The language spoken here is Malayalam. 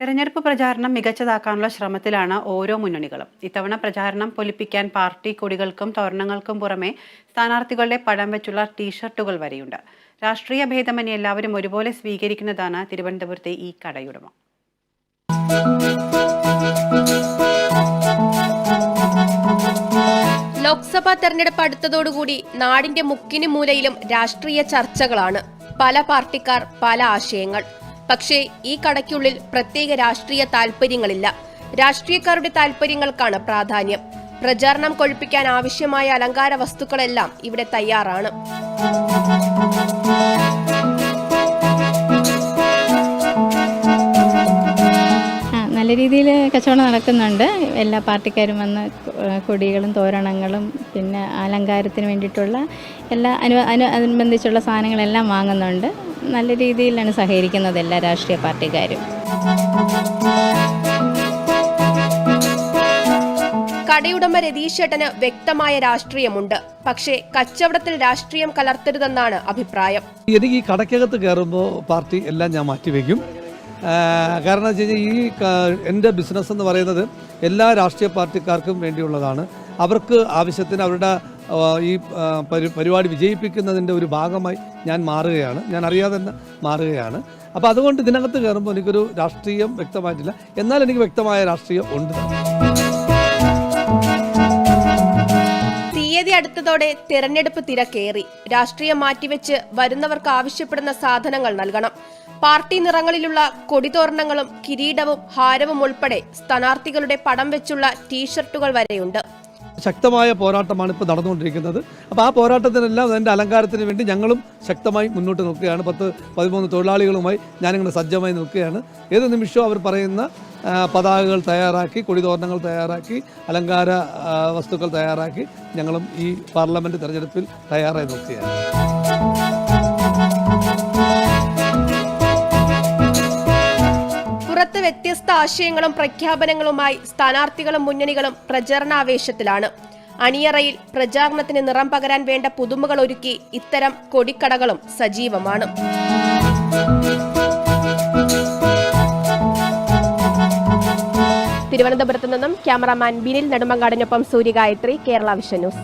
തെരഞ്ഞെടുപ്പ് പ്രചാരണം മികച്ചതാക്കാനുള്ള ശ്രമത്തിലാണ് ഓരോ മുന്നണികളും. ഇത്തവണ പ്രചാരണം പൊലിപ്പിക്കാൻ പാർട്ടി കൊടികൾക്കും തോരണങ്ങൾക്കും പുറമെ സ്ഥാനാർത്ഥികളുടെ പടം വെച്ചുള്ള ടീഷർട്ടുകൾ വരെയുണ്ട്. രാഷ്ട്രീയ ഭേദമന്യേ എല്ലാവരും ഒരുപോലെ സ്വീകരിക്കുന്നതാണ് തിരുവനന്തപുരത്തെ ഈ കടയുടമ. ലോക്സഭാ തെരഞ്ഞെടുപ്പ് അടുത്തതോടുകൂടി നാടിന്റെ മുക്കിനും മൂലയിലും രാഷ്ട്രീയ ചർച്ചകളാണ്. പല പാർട്ടിക്കാർ പല ആശയങ്ങൾ. പക്ഷേ ഈ കടയ്ക്കുള്ളിൽ പ്രത്യേക രാഷ്ട്രീയ താൽപര്യങ്ങളില്ല രാഷ്ട്രീയക്കാരുടെ താൽപര്യങ്ങൾക്കാണ് പ്രാധാന്യം. പ്രചാരണം കൊഴിപ്പിക്കാൻ ആവശ്യമായ അലങ്കാര വസ്തുക്കളെല്ലാം ഇവിടെ തയ്യാറാണ്. നല്ല രീതിയിൽ കച്ചവടം നടക്കുന്നുണ്ട്. എല്ലാ പാർട്ടിക്കാരും വന്ന് കൊടികളും തോരണങ്ങളും പിന്നെ അലങ്കാരത്തിന് വേണ്ടിയിട്ടുള്ള എല്ലാ അനു അനു അനുബന്ധിച്ചുള്ള സാധനങ്ങളെല്ലാം വാങ്ങുന്നുണ്ട്. നല്ല രീതിയിലാണ് സഹകരിക്കുന്നത് എല്ലാ രാഷ്ട്രീയ പാർട്ടിക്കാരും. കടയുടമ രതീഷേട്ടന് വ്യക്തമായ രാഷ്ട്രീയമുണ്ട്. പക്ഷേ കച്ചവടത്തിൽ രാഷ്ട്രീയം കലർത്തരുതെന്നാണ് അഭിപ്രായം. എനിക്ക് ഈ കടയ്ക്കകത്ത് കയറുമ്പോൾ പാർട്ടി എല്ലാം ഞാൻ മാറ്റിവെക്കും. കാരണം വെച്ച് കഴിഞ്ഞാൽ ഈ എന്റെ ബിസിനസ് എന്ന് പറയുന്നത് എല്ലാ രാഷ്ട്രീയ പാർട്ടിക്കാർക്കും വേണ്ടിയുള്ളതാണ്. അവർക്ക് ആവശ്യത്തിന് അവരുടെ ഈ പരി- പരിപാടി വിജയിപ്പിക്കുന്നതിന്റെ ഒരു ഭാഗമായി ഞാൻ മാറുകയാണ്. ഞാൻ അറിയാതെ തന്നെ മാറുകയാണ്. അപ്പോൾ അതുകൊണ്ട് ഇതിനകത്ത് കയറുമ്പോൾ എനിക്കൊരു രാഷ്ട്രീയം വ്യക്തമായിട്ടില്ല. എന്നാൽ എനിക്ക് വ്യക്തമായ രാഷ്ട്രീയം ഉണ്ട്. തീയതി അടുത്തതോടെ തിരഞ്ഞെടുപ്പ് തിരക്കേറി രാഷ്ട്രീയം മാറ്റിവെച്ച് വരുന്നവർക്ക് ആവശ്യപ്പെടുന്ന സാധനങ്ങൾ നൽകണം. പാർട്ടി നിറങ്ങളിലുള്ള കൊടിതോരണങ്ങളും കിരീടവും ഹാരവും ഉൾപ്പെടെ സ്ഥാനാർത്ഥികളുടെ പടം വെച്ചുള്ള ടീഷർട്ടുകൾ വരെയുണ്ട്. ശക്തമായ പോരാട്ടമാണ് ഇപ്പോൾ നടന്നുകൊണ്ടിരിക്കുന്നത്. അപ്പോൾ ആ പോരാട്ടത്തിനെല്ലാം അതിന്റെ അലങ്കാരത്തിന് വേണ്ടി ഞങ്ങളും ശക്തമായി മുന്നോട്ട് നിൽക്കുകയാണ്. പത്ത് പതിമൂന്ന് തൊഴിലാളികളുമായി ഞാനിങ്ങനെ സജ്ജമായി നിൽക്കുകയാണ്. ഏത് നിമിഷവും അവർ പറയുന്ന പതാകകൾ തയ്യാറാക്കി കൊടിതോരണങ്ങൾ തയ്യാറാക്കി അലങ്കാര വസ്തുക്കൾ തയ്യാറാക്കി ഞങ്ങളും ഈ പാർലമെന്റ് തെരഞ്ഞെടുപ്പിൽ തയ്യാറായി നിൽക്കുകയാണ്. വ്യത്യസ്ത ആശയങ്ങളും പ്രഖ്യാപനങ്ങളുമായി സ്ഥാനാർത്ഥികളും മുന്നണികളും പ്രചരണാവേശത്തിലാണ്. അണിയറയിൽ പ്രചാരണത്തിന് നിറം പകരാൻ വേണ്ട പുതുമകൾ ഒരുക്കി ഇത്തരം കൊടിക്കടകളും സജീവമാണ്. തിരുവനന്തപുരത്ത് നിന്നും ക്യാമറാമാൻ ബിനിൽ നെടുമങ്ങാടിനൊപ്പം സൂര്യഗായത്രി കേരള വിഷൻ ന്യൂസ്.